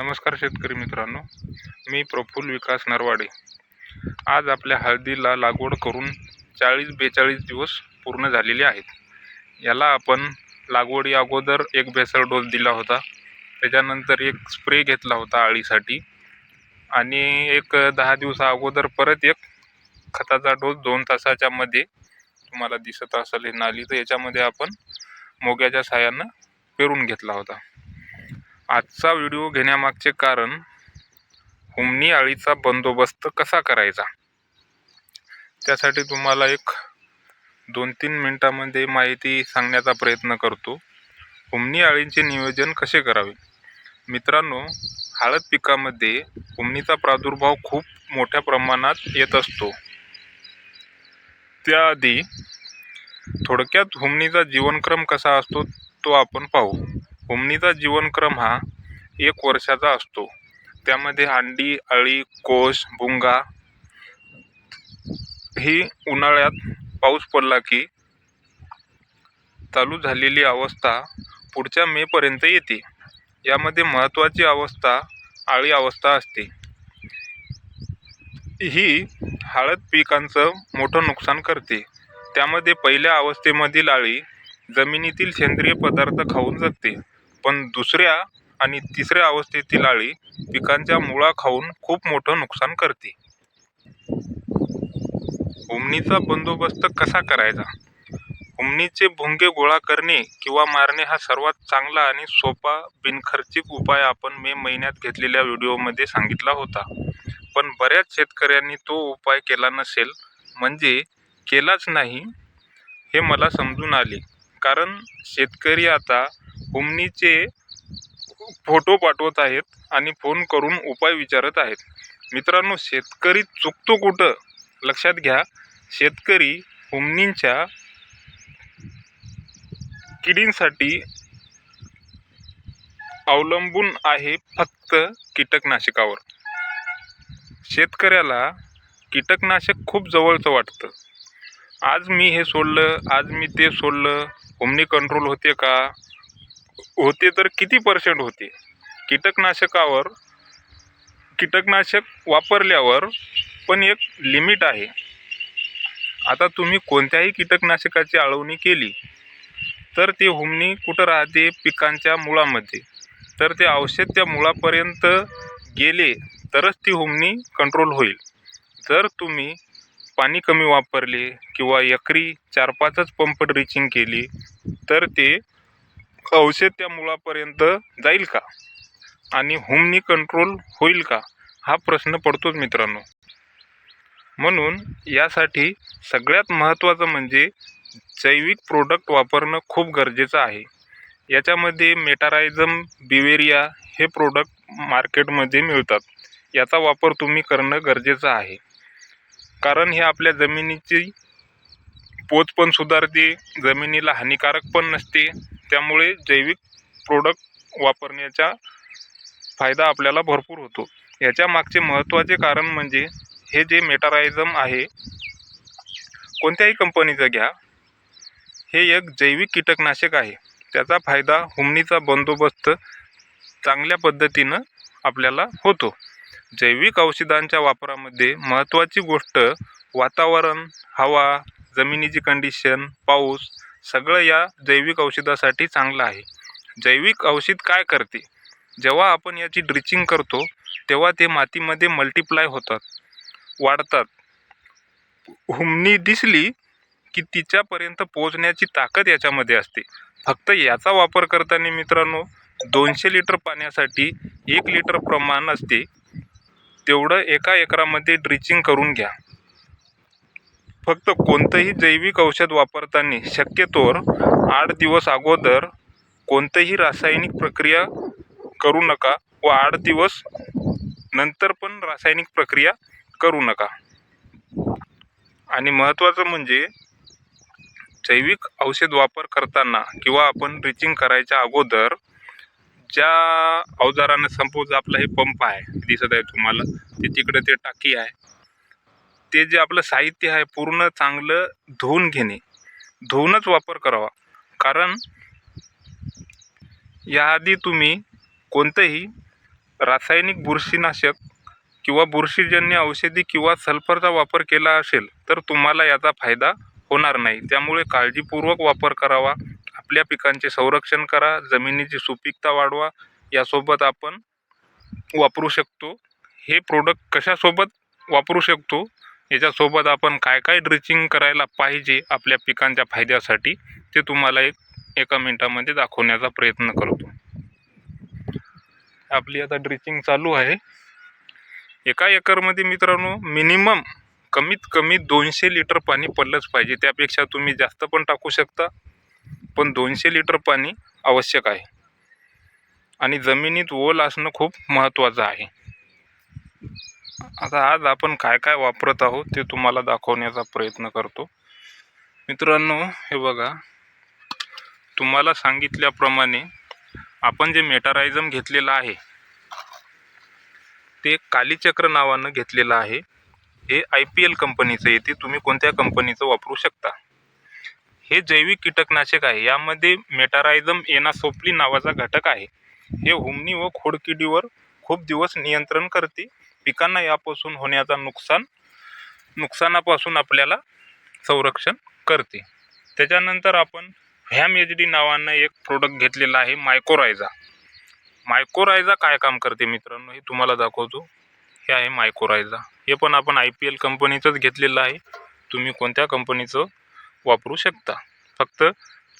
नमस्कार शेतकरी मित्रांनो मी प्रफुल्ल विकास नरवाडे. आज आपल्या हळदीला लागवड करून चाळीस बेचाळीस दिवस पूर्ण झालेले आहेत. याला आपण लागवडी अगोदर एक बेसळ डोस दिला होता. त्याच्यानंतर एक स्प्रे घेतला होता अळीसाठी आणि एक दहा दिवसा अगोदर परत एक खताचा डोस दोन तासाच्या मध्ये तुम्हाला दिसत असेल हे नाली तर याच्यामध्ये आपण मोग्याच्या साह्यानं पेरून घेतला होता. आजचा व्हिडिओ घेण्यामागचे कारण हुमणी अळीचा बंदोबस्त कसा करायचा? त्यासाठी तुम्हाला एक दोन तीन मिनटामध्ये माहिती सांगण्याचा प्रयत्न करतो. हुमणी अळींचे नियोजन कसे करावे? मित्रांनो हळद पिकामध्ये हुमणीचा प्रादुर्भाव खूप मोठ्या प्रमाणात येत असतो. त्याआधी थोडक्यात हुमणीचा जीवनक्रम कसा असतो तो आपण पाहू. हुमणीचा जीवनक्रम हा एक वर्षाचा असतो. त्यामध्ये अंडी अळी कोश भुंगा ही उन्हाळ्यात पाऊस पडला की चालू झालेली अवस्था पुढच्या मेपर्यंत येते. यामध्ये महत्त्वाची अवस्था आळी अवस्था असते. ही हळद पिकांचं मोठं नुकसान करते. त्यामध्ये पहिल्या अवस्थेमधील आळी जमिनीतील सेंद्रिय पदार्थ खाऊन जगते. पण दुसऱ्या आणि तिसऱ्या अवस्थेतील अळी पिकांच्या मुळा खाऊन खूप मोठं नुकसान करते. हुमणीचा बंदोबस्त कसा करायचा? हुमणीचे भुंगे गोळा करणे किंवा मारणे हा सर्वात चांगला आणि सोपा बिनखर्चिक उपाय आपण मे महिन्यात घेतलेल्या व्हिडिओमध्ये सांगितला होता. पण बऱ्याच शेतकऱ्यांनी तो उपाय केला नसेल म्हणजे केलाच नाही हे मला समजून आले. कारण शेतकरी आता हुमणीचे फोटो पाठवत आहेत आणि फोन करून उपाय विचारत आहेत. मित्रांनो शेतकरी चुकतो कुठं? लक्षात घ्या शेतकरी हुमणींच्या किडींसाठी अवलंबून आहे फक्त कीटकनाशकावर. शेतकऱ्याला कीटकनाशक खूप जवळचं वाटतं. आज मी हे सोडलं आज मी ते सोडलं होमनी कंट्रोल होते का? होते तर किती पर्सेंट होते? कीटकनाशकावर कीटकनाशक वापरल्यावर पण एक लिमिट आहे. आता तुम्ही कोणत्याही कीटकनाशकाची आळवणी केली तर ते हुमणी कुठं राहते? पिकांच्या मुळामध्ये. तर ते औषध त्या मुळापर्यंत गेले तरच ती हुमणी कंट्रोल होईल. जर तुम्ही पाणी कमी वापरले किंवा एकरी चार पाचच पंप ड्रिचिंग केली तर ते औषध त्या मुळापर्यंत जाईल का? आणि होमनी कंट्रोल होईल का? हा प्रश्न पडतोच मित्रांनो. म्हणून यासाठी सगळ्यात महत्त्वाचं म्हणजे जैविक प्रोडक्ट वापरणं खूप गरजेचं आहे. याच्यामध्ये मेटारायझम बिवेरिया हे प्रोडक्ट मार्केटमध्ये मिळतात. याचा वापर तुम्ही करणं गरजेचं आहे. कारण हे आपल्या जमिनीची पोत पण सुधारते जमिनीला हानिकारक पण नसते. त्यामुळे जैविक प्रोडक्ट वापरण्याचा फायदा आपल्याला भरपूर होतो. याच्या मागचे महत्त्वाचे कारण म्हणजे हे जे मेटारायझम आहे कोणत्याही कंपनीचं घ्या हे एक जैविक कीटकनाशक आहे. त्याचा फायदा हुमणीचा बंदोबस्त चांगल्या पद्धतीनं आपल्याला होतो. जैविक औषधांच्या वापरामध्ये महत्त्वाची गोष्ट वातावरण हवा जमिनीची कंडिशन पाऊस सगळं या जैविक औषधासाठी चांगलं आहे. जैविक औषध काय करते? जेव्हा आपण याची ड्रिचिंग करतो तेव्हा ते मातीमध्ये मल्टिप्लाय होतात वाढतात. हुमणी दिसली की तिच्यापर्यंत पोहोचण्याची ताकद याच्यामध्ये असते. फक्त याचा वापर करताना मित्रांनो दोनशे लिटर पाण्यासाठी एक लिटर प्रमाण असते. तेवढं एका एकरामध्ये ड्रिचिंग करून घ्या. फक्त कोणतंही जैविक औषध वापरताना शक्यतोवर आठ दिवस अगोदर कोणतंही रासायनिक प्रक्रिया करू नका व आठ दिवस नंतर पण रासायनिक प्रक्रिया करू नका. आणि महत्त्वाचं म्हणजे जैविक औषध वापर करताना किंवा आपण रिचिंग करायच्या अगोदर ज्या अवजारानं संपोज आपला हे पंप आहे दिसत आहे तुम्हाला ते तिकडे ते टाकी आहे ते जे आपलं साहित्य आहे पूर्ण चांगलं धुवून घेणे. धुवूनच वापर करावा. कारण याआधी तुम्ही कोणतंही रासायनिक बुरशीनाशक किंवा बुरशीजन्य औषधी किंवा सल्फरचा वापर केला असेल तर तुम्हाला याचा फायदा होणार नाही. त्यामुळे काळजीपूर्वक वापर करावा. आपल्या पिकांचे संरक्षण करा. जमिनीची सुपीकता वाढवा. यासोबत आपण वापरू शकतो. हे प्रोडक्ट कशासोबत वापरू शकतो? याच्यासोबत आपण काय काय ड्रिचिंग करायला पाहिजे आपल्या पिकांच्या फायद्यासाठी ते तुम्हाला एक एका मिनटामध्ये दाखवण्याचा प्रयत्न करतो. आपली आता ड्रिचिंग चालू आहे. एका एकरमध्ये मित्रांनो मिनिमम कमीत कमी दोनशे लिटर पाणी पडलंच पाहिजे. त्यापेक्षा तुम्ही जास्त पण टाकू शकता पण दोनशे लिटर पाणी आवश्यक आहे. आणि जमिनीत ओल असणं खूप महत्त्वाचं आहे. आता आज आपण काय काय वापरत आहोत ते तुम्हाला दाखवण्याचा प्रयत्न करतो. मित्रांनो हे बघा. तुम्हाला सांगितल्याप्रमाणे आपण जे मेटारायझम घेतलेलं आहे ते कालीचक्र नावानं घेतलेलं आहे. हे आय पी एल कंपनीचं येते तुम्ही कोणत्या कंपनीचं वापरू शकता? हे जैविक कीटकनाशक आहे. यामध्ये मेटारायझम एनासोप्ली नावाचा घटक आहे. हे हुमणी व खोडकिडीवर खूप दिवस नियंत्रण करते. पिकांना यापासून होण्याचा नुकसान नुकसानापासून आपल्याला संरक्षण करते. त्याच्यानंतर आपण व्हॅम एच डी नावानं एक प्रोडक्ट घेतलेला आहे मायकोरायझा मायकोरायझा काय काम करते मित्रांनो? हे तुम्हाला दाखवतो. हे आहे मायकोरायझा हे पण आपण आय पी एल कंपनीचंच घेतलेलं आहे. तुम्ही कोणत्या कंपनीचं वापरू शकता? फक्त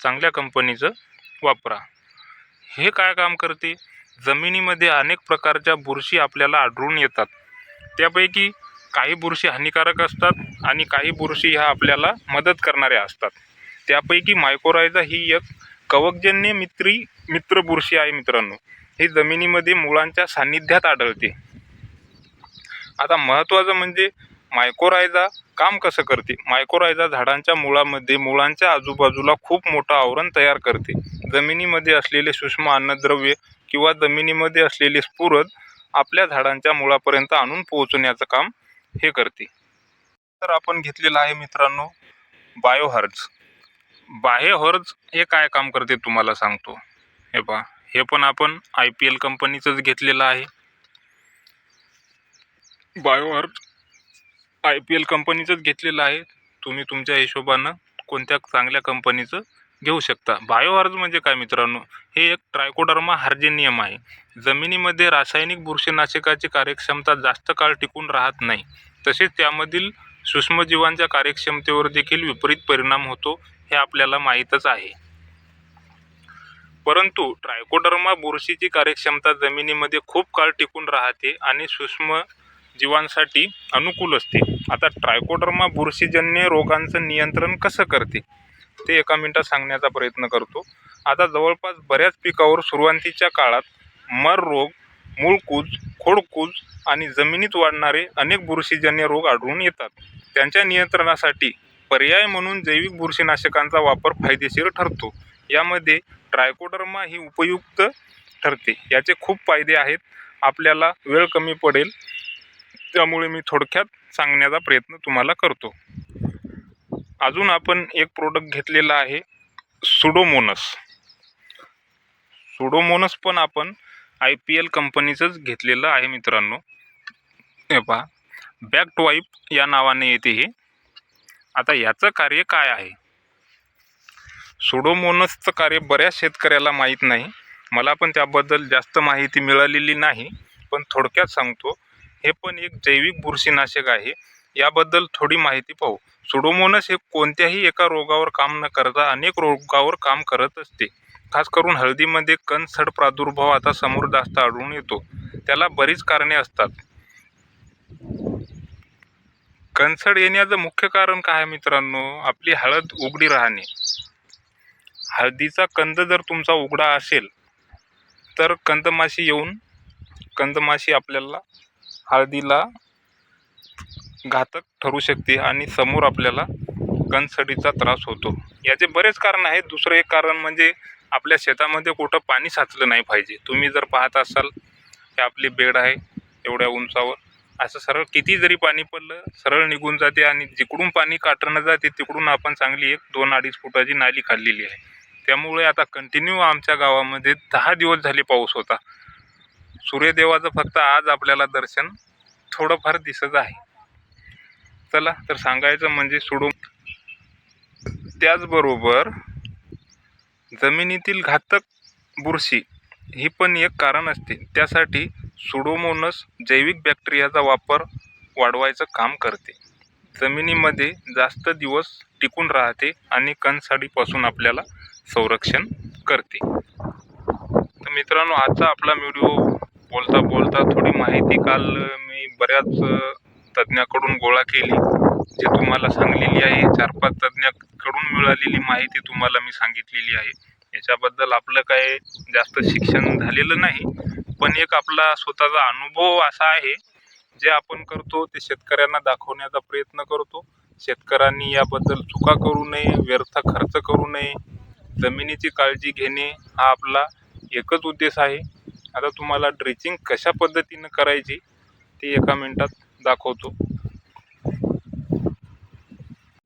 चांगल्या कंपनीचं वापरा. हे काय काम करते? जमिनीमध्ये अनेक प्रकारच्या बुरशी आपल्याला आढळून येतात. त्यापैकी काही बुरशी हानिकारक असतात आणि काही बुरशी ह्या आपल्याला मदत करणाऱ्या असतात. त्यापैकी मायकोरायझा ही एक कवकजन्य मित्री मित्र बुरशी आहे मित्रांनो. ही जमिनीमध्ये मुळांच्या सान्निध्यात आढळते. आता महत्त्वाचं म्हणजे मायकोरायझा काम कसं करते? मायकोरायझा झाडांच्या मुळामध्ये मुळांच्या आजूबाजूला खूप मोठं आवरण तयार करते. जमिनीमध्ये असलेले सूक्ष्म अन्नद्रव्य किंवा जमिनीमध्ये असलेले स्फुरद आपल्या झाडांच्या मुळापर्यंत आणून पोहोचवण्याचं काम हे करते. तर आपण घेतलेलं आहे मित्रांनो बायोहर्ज बायोहर्ज हे काय काम करते तुम्हाला सांगतो. हे पहा हे पण आपण आय पी एल कंपनीचंच घेतलेलं आहे. बायोहर्ज आय पी एल कंपनीचंच घेतलेलं आहे. तुम्ही तुमच्या हिशोबानं कोणत्या चांगल्या कंपनीचं घेऊ शकता. बायोहार्ज म्हणजे काय मित्रांनो? हे एक ट्रायकोडर्मा हार्जेनियम आहे. जमिनीमध्ये रासायनिक बुरशीनाशकाची कार्यक्षमता जास्त काळ टिकून राहत नाही. तसेच त्यामधील सूक्ष्मजीवांच्या कार्यक्षमतेवर देखील विपरीत परिणाम होतो हे आपल्याला माहीतच आहे. परंतु ट्रायकोडर्मा बुरशीची कार्यक्षमता जमिनीमध्ये खूप काळ टिकून राहते आणि सूक्ष्म जीवांसाठी अनुकूल असते. आता ट्रायकोडर्मा बुरशीजन्य रोगांचं नियंत्रण कसं करते? ते एका मिनटात सांगण्याचा प्रयत्न करतो. आता जवळपास बऱ्याच पिकावर सुरुवातीच्या काळात मर रोग मूळकूज खोडकूज आणि जमिनीत वाढणारे अनेक बुरशीजन्य रोग आढळून येतात. त्यांच्या नियंत्रणासाठी पर्याय म्हणून जैविक बुरशीनाशकांचा वापर फायदेशीर ठरतो. यामध्ये ट्रायकोडर्मा ही उपयुक्त ठरते. याचे खूप फायदे आहेत. आपल्याला वेळ कमी पडेल. त्यामुळे मी थोडक्यात सांगण्याचा प्रयत्न तुम्हाला करतो. अजून आपण एक प्रोडक्ट घेतलेला आहे सुडोमोनस सुडोमोनस पण आपण आय पी एल कंपनीचंच घेतलेलं आहे मित्रांनो. हे पहा बॅक वाईप या नावाने येते हे. आता याचं कार्य काय आहे? सुडोमोनसचं कार्य बऱ्याच शेतकऱ्याला माहीत नाही. मला पण त्याबद्दल जास्त माहिती मिळालेली नाही. पण थोडक्यात सांगतो हे पण एक जैविक बुरशीनाशक आहे. याबद्दल थोडी माहिती पाहू. सुडोमोनस हे कोणत्याही एका रोगावर काम न करता अनेक रोगावर काम करत असते. खास करून हळदीमध्ये कणसड प्रादुर्भाव आता समोर जास्त आढळून येतो. त्याला बरीच कारणे असतात. कणसड येण्याचं मुख्य कारण काय मित्रांनो? आपली हळद उघडी राहणे. हळदीचा कंद जर तुमचा उघडा असेल तर कंदमाशी येऊन कंदमाशी आपल्याला हळदीला घातक ठरू शकते आणि समोर आपल्याला कणसडीचा त्रास होतो. याचे बरेच कारण आहेत. दुसरं एक कारण म्हणजे आपल्या शेतामध्ये कुठं पाणी साचलं नाही पाहिजे. तुम्ही जर पाहत असाल हे आपली बेड आहे एवढ्या उंचावर असं सरळ किती जरी पाणी पडलं सरळ निघून जाते आणि जिकडून पाणी काटणं जाते तिकडून आपण चांगली एक दोन अडीच फुटाची नाली काढलेली आहे. त्यामुळे आता कंटिन्यू आमच्या गावामध्ये दहा दिवस झाले पाऊस होता. सूर्यदेवाचं फक्त आज आपल्याला दर्शन थोडंफार दिसत आहे. चला तर सांगायचं म्हणजे सोडून त्याचबरोबर जमिनीतील घातक बुरशी ही पण एक कारण असते. त्यासाठी सुडोमोनस जैविक बॅक्टेरियाचा वापर वाढवायचं काम करते. जमिनीमध्ये जास्त दिवस टिकून राहते आणि कणसाडीपासून आपल्याला संरक्षण करते. तर मित्रांनो आजचा आपला व्हिडिओ बोलता बोलता थोडी माहिती काल मी बऱ्याच तज्ज्ञाकडून गोळा केली. जे तुम्हाला सांगलेली आहे चार पाच तज्ज्ञाकडून मिळालेली माहिती तुम्हाला मी सांगितलेली आहे. याच्याबद्दल आपलं काय जास्त शिक्षण झालेलं नाही पण एक आपला स्वतःचा अनुभव असा आहे जे आपण करतो ते शेतकऱ्यांना दाखवण्याचा प्रयत्न करतो. शेतकऱ्यांनी याबद्दल चुका करू नये व्यर्थ खर्च करू नये. जमिनीची काळजी घेणे हा आपला एकच उद्देश आहे. आता तुम्हाला ड्रेचिंग कशा पद्धतीनं करायची ते एका मिनिटात दाखवतो.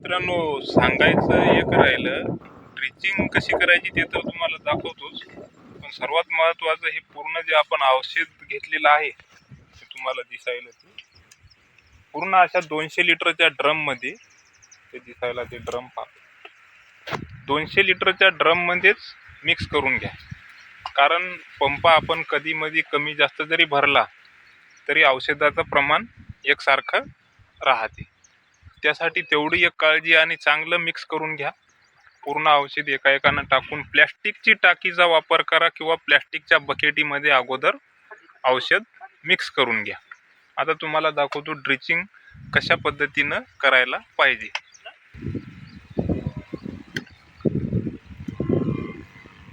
मित्रांनो सांगायचं एक राहिलं ड्रिचिंग कशी करायची ते तर तुम्हाला दाखवतोच पण सर्वात महत्त्वाचं हे पूर्ण जे आपण औषध घेतलेलं आहे ते तुम्हाला दिसायला ते पूर्ण अशा दोनशे लिटरच्या ड्रममध्ये ते दिसायला ते ड्रम पा दोनशे लिटरच्या ड्रममध्येच मिक्स करून घ्या. कारण पंप आपण कधी मधी कमी जास्त जरी भरला तरी औषधाचं प्रमाण एकसारखं राहते. त्यासाठी तेवढी एक काळजी आणि चांगलं मिक्स करून घ्या. पूर्ण औषध एका एकानं टाकून प्लॅस्टिकची टाकीचा वापर करा किंवा प्लॅस्टिकच्या बकेटीमध्ये अगोदर औषध मिक्स करून घ्या. आता तुम्हाला दाखवतो ड्रिचिंग कशा पद्धतीनं करायला पाहिजे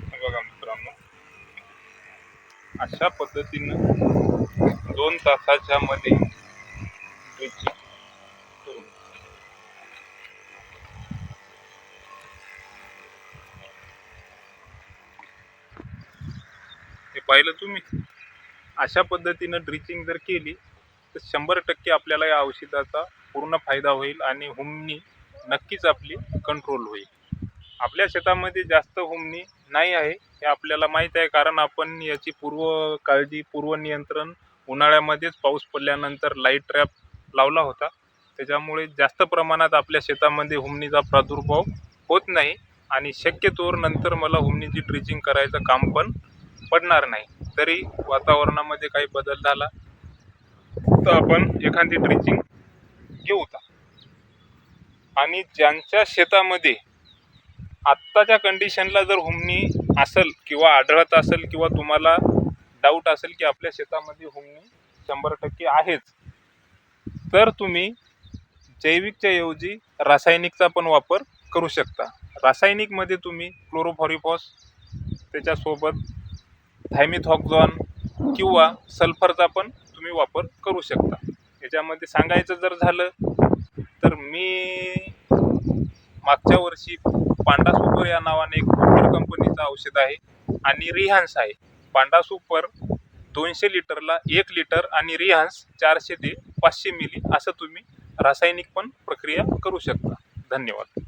हे बघा मित्रांनो अशा पद्धतीनं दोन तासाच्या मध्ये ड्रिचिंग करून. हे पाहिलं तुम्ही? अशा पद्धतीनं ड्रिचिंग जर केली तर शंभर टक्के आपल्याला या औषधाचा पूर्ण फायदा होईल आणि हुमणी नक्कीच आपली कंट्रोल होईल. आपल्या शेतामध्ये जास्त हुमणी नाही आहे हे आपल्याला माहीत आहे. कारण आपण याची पूर्व काळजी पूर्व नियंत्रण उन्हाळ्यामध्येच पाऊस पडल्यानंतर लाइट ट्रॅप लावला होता. त्याच्यामुळे जास्त प्रमाणात आपल्या शेतामध्ये हुमणीचा प्रादुर्भाव होत नाही आणि शक्यतोवर नंतर मला हुमणीची ड्रिचिंग करायचं काम पण पडणार नाही. तरी वातावरणामध्ये काही बदल झाला तर आपण एखादी ड्रिचिंग घेऊचा आणि ज्यांच्या शेतामध्ये आत्ताच्या कंडिशनला जर हुमणी असेल किंवा आढळत असेल किंवा तुम्हाला डाऊट असेल की आपल्या शेतामध्ये हुमणी शंभर टक्के आहेच तर तुम्ही जैविकच्या ऐवजी रासायनिकचा पण वापर करू शकता. रासायनिकमध्ये तुम्ही क्लोरोफॉरिफॉस त्याच्यासोबत थायमिथॉक्झॉन किंवा सल्फरचा पण तुम्ही वापर करू शकता. याच्यामध्ये सांगायचं जर झालं तर मी मागच्या वर्षी पांडा सुपर या नावाने एक सुपर कंपनीचं औषध आहे आणि रिहान्स आहे. पांडा सुपर दोनशे लिटरला एक लिटर आणि रिहान्स चारशे ते पाचशे मिली असं तुम्ही रासायनिक पण प्रक्रिया करू शकता. धन्यवाद.